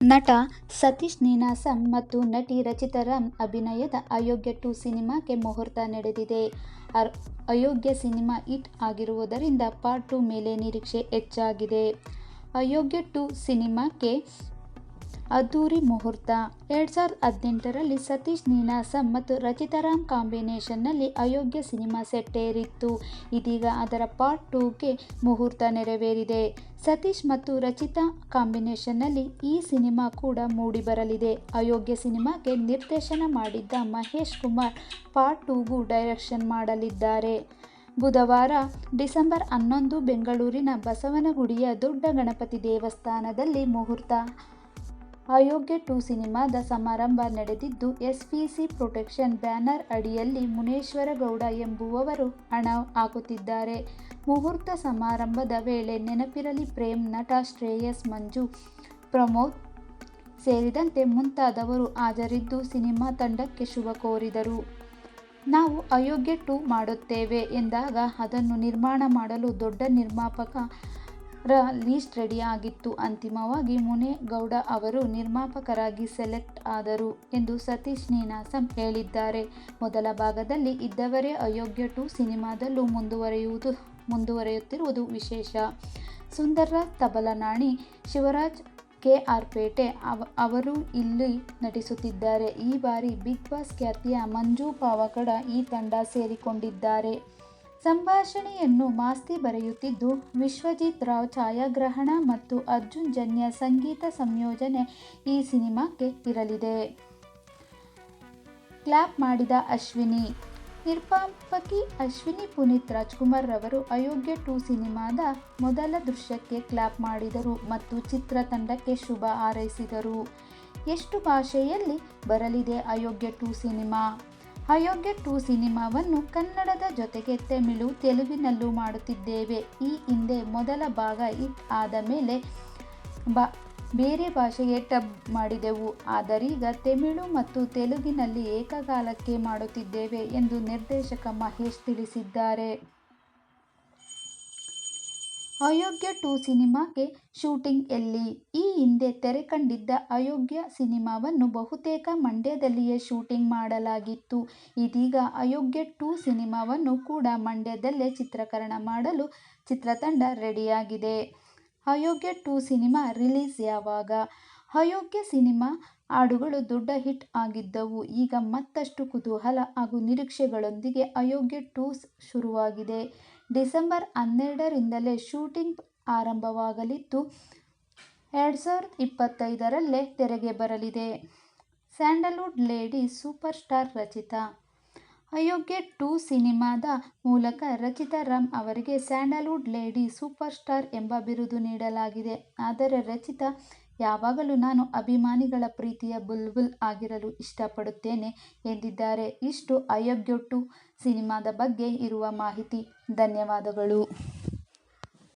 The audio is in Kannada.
ನಟ ಸತೀಶ್ ನೀನಾಸಂ ಮತ್ತು ನಟಿ ರಚಿತಾ ರಾಮ್ ಅಭಿನಯದ ಅಯೋಗ್ಯ ಟು ಸಿನಿಮಾಕ್ಕೆ ಮುಹೂರ್ತ ನಡೆದಿದೆ. ಅಯೋಗ್ಯ ಸಿನಿಮಾ ಹಿಟ್ ಆಗಿರುವುದರಿಂದ ಪಾರ್ಟ್ ಟು ಮೇಲೆ ನಿರೀಕ್ಷೆ ಹೆಚ್ಚಾಗಿದೆ. ಅಯೋಗ್ಯ ಟು ಸಿನಿಮಾಕ್ಕೆ ಅದ್ದೂರಿ ಮುಹೂರ್ತ ಎರಡ್ ಸಾವಿರದ ಹದಿನೆಂಟರಲ್ಲಿ ಸತೀಶ್ ನೀನಾಸಂ ಮತ್ತು ರಚಿತಾರಾಮ್ ಕಾಂಬಿನೇಷನ್ನಲ್ಲಿ ಅಯೋಗ್ಯ ಸಿನಿಮಾ ಸೆಟ್ಟೇರಿತ್ತು. ಇದೀಗ ಅದರ ಪಾರ್ಟ್ ಟೂಗೆ ಮುಹೂರ್ತ ನೆರವೇರಿದೆ. ಸತೀಶ್ ಮತ್ತು ರಚಿತಾ ಕಾಂಬಿನೇಷನ್ನಲ್ಲಿ ಈ ಸಿನಿಮಾ ಕೂಡ ಮೂಡಿಬರಲಿದೆ. ಅಯೋಗ್ಯ ಸಿನಿಮಾಗೆ ನಿರ್ದೇಶನ ಮಾಡಿದ್ದ ಮಹೇಶ್ ಕುಮಾರ್ ಪಾರ್ಟ್ ಟೂಗೂ ಡೈರೆಕ್ಷನ್ ಮಾಡಲಿದ್ದಾರೆ. ಬುಧವಾರ ಡಿಸೆಂಬರ್ ಹನ್ನೊಂದು ಬೆಂಗಳೂರಿನ ಬಸವನಗುಡಿಯ ದೊಡ್ಡ ಗಣಪತಿ ದೇವಸ್ಥಾನದಲ್ಲಿ ಮುಹೂರ್ತ ಅಯೋಗ್ಯ ಟು ಸಿನಿಮಾದ ಸಮಾರಂಭ ನಡೆದಿದ್ದು, ಎಸ್ಪಿಸಿ ಪ್ರೊಟೆಕ್ಷನ್ ಬ್ಯಾನರ್ ಅಡಿಯಲ್ಲಿ ಮುನೇಶ್ವರಗೌಡ ಎಂಬುವವರು ಹಣ ಹಾಕುತ್ತಿದ್ದಾರೆ. ಮುಹೂರ್ತ ಸಮಾರಂಭದ ವೇಳೆ ನೆನಪಿರಲಿ ಪ್ರೇಮ್, ನಟ ಶ್ರೇಯಸ್, ಮಂಜು, ಪ್ರಮೋದ್ ಸೇರಿದಂತೆ ಮುಂತಾದವರು ಹಾಜರಿದ್ದು, ಸಿನಿಮಾ ತಂಡಕ್ಕೆ ಶುಭ ಕೋರಿದರು. ನಾವು ಅಯೋಗ್ಯ ಟು ಮಾಡುತ್ತೇವೆ ಎಂದಾಗ ಅದನ್ನು ನಿರ್ಮಾಣ ಮಾಡಲು ದೊಡ್ಡ ನಿರ್ಮಾಪಕರ ಲಿಸ್ಟ್ ರೆಡಿ ಆಗಿತ್ತು. ಅಂತಿಮವಾಗಿ ಮುನೇಗೌಡ ಅವರು ನಿರ್ಮಾಪಕರಾಗಿ ಸೆಲೆಕ್ಟ್ ಆದರು ಎಂದು ಸತೀಶ್ ನೀನಾಸಂ ಹೇಳಿದ್ದಾರೆ. ಮೊದಲ ಭಾಗದಲ್ಲಿ ಇದ್ದವರೇ ಅಯೋಗ್ಯ ಟು ಸಿನಿಮಾದಲ್ಲೂ ಮುಂದುವರೆಯುತ್ತಿರುವುದು ವಿಶೇಷ. ಸುಂದರ ತಬಲನಾಣಿ ಶಿವರಾಜ್ ಕೆ. ಆರ್. ಪೇಟೆ ಅವ, ಅವರು ಇಲ್ಲಿ ನಟಿಸುತ್ತಿದ್ದಾರೆ. ಈ ಬಾರಿ ಬಿಗ್ ಬಾಸ್ ಖ್ಯಾತಿಯ ಮಂಜು ಪಾವಕಡ ಈ ತಂಡ ಸೇರಿಕೊಂಡಿದ್ದಾರೆ. ಸಂಭಾಷಣೆಯನ್ನು ಮಾಸ್ತಿ ಬರೆಯುತ್ತಿದ್ದು, ವಿಶ್ವಜಿತ್ ರಾವ್ ಛಾಯಾಗ್ರಹಣ ಮತ್ತು ಅರ್ಜುನ್ ಜನ್ಯ ಸಂಗೀತ ಸಂಯೋಜನೆ ಈ ಸಿನಿಮಾಕ್ಕೆ ಇರಲಿದೆ. ಕ್ಲಾಪ್ ಮಾಡಿದ ಅಶ್ವಿನಿ ನಿರ್ಪಾಪಕಿ ಅಶ್ವಿನಿ ಪುನೀತ್ ರಾಜ್ಕುಮಾರ್ ರವರು ಅಯೋಗ್ಯ ಟು ಸಿನಿಮಾದ ಮೊದಲ ದೃಶ್ಯಕ್ಕೆ ಕ್ಲಾಪ್ ಮಾಡಿದರು ಮತ್ತು ಚಿತ್ರತಂಡಕ್ಕೆ ಶುಭ ಹಾರೈಸಿದರು. ಎಷ್ಟು ಭಾಷೆಯಲ್ಲಿ ಬರಲಿದೆ Ayogya two cinema? Ayogya two ಸಿನಿಮಾವನ್ನು ಕನ್ನಡದ ಜೊತೆಗೆ ತಮಿಳು, ತೆಲುಗಿನಲ್ಲೂ ಮಾಡುತ್ತಿದ್ದೇವೆ. ಈ ಹಿಂದೆ ಮೊದಲ ಭಾಗ ಹಿಟ್ ಆದ ಮೇಲೆ ಬೇರೆ ಭಾಷೆಗೆ ಟಬ್ ಮಾಡಿದೆವು. ಆದರೀಗ ತಮಿಳು ಮತ್ತು ತೆಲುಗಿನಲ್ಲಿ ಏಕಕಾಲಕ್ಕೆ ಮಾಡುತ್ತಿದ್ದೇವೆ ಎಂದು ನಿರ್ದೇಶಕ ಮಹೇಶ್ ತಿಳಿಸಿದ್ದಾರೆ. ಅಯೋಗ್ಯ ಟು ಸಿನಿಮಾಗೆ ಶೂಟಿಂಗ್ ಎಲ್ಲಿ? ಈ ಹಿಂದೆ ತೆರೆ ಕಂಡಿದ್ದ ಅಯೋಗ್ಯ ಸಿನಿಮಾವನ್ನು ಬಹುತೇಕ ಮಂಡ್ಯದಲ್ಲಿಯೇ ಶೂಟಿಂಗ್ ಮಾಡಲಾಗಿತ್ತು. ಇದೀಗ ಅಯೋಗ್ಯ ಟು ಸಿನಿಮಾವನ್ನು ಕೂಡ ಮಂಡ್ಯದಲ್ಲೇ ಚಿತ್ರೀಕರಣ ಮಾಡಲು ಚಿತ್ರತಂಡ ರೆಡಿಯಾಗಿದೆ. ಅಯೋಗ್ಯ ಟು ಸಿನಿಮಾ ರಿಲೀಸ್ ಯಾವಾಗ? ಅಯೋಗ್ಯ ಸಿನಿಮಾ ಹಾಡುಗಳು ದೊಡ್ಡ ಹಿಟ್ ಆಗಿದ್ದವು. ಈಗ ಮತ್ತಷ್ಟು ಕುತೂಹಲ ಹಾಗೂ ನಿರೀಕ್ಷೆಗಳೊಂದಿಗೆ ಅಯೋಗ್ಯ ಟೂಸ್ ಶುರುವಾಗಿದೆ. ಡಿಸೆಂಬರ್ ಹನ್ನೆರಡರಿಂದಲೇ ಶೂಟಿಂಗ್ ಆರಂಭವಾಗಲಿದ್ದು, ಎರಡ್ ಸಾವಿರದ ಇಪ್ಪತ್ತೈದರಲ್ಲೇ ತೆರೆಗೆ ಬರಲಿದೆ. Sandalwood lady superstar Rachita Ayogya two ಸಿನಿಮಾದ ಮೂಲಕ ರಚಿತಾ ರಾಮ್ ಅವರಿಗೆ ಸ್ಯಾಂಡಲ್ವುಡ್ ಲೇಡಿ ಸೂಪರ್ ಸ್ಟಾರ್ ಎಂಬ ಬಿರುದು ನೀಡಲಾಗಿದೆ. ಆದರೆ ರಚಿತಾ ಯಾವಾಗಲೂ ನಾನು ಅಭಿಮಾನಿಗಳ ಪ್ರೀತಿಯ ಬುಲ್ ಬುಲ್ ಆಗಿರಲು ಇಷ್ಟಪಡುತ್ತೇನೆ ಎಂದಿದ್ದಾರೆ. ಇಷ್ಟು ಅಯೋಗ್ಯ ಟು ಸಿನಿಮಾದ ಬಗ್ಗೆ ಇರುವ ಮಾಹಿತಿ. ಧನ್ಯವಾದಗಳು.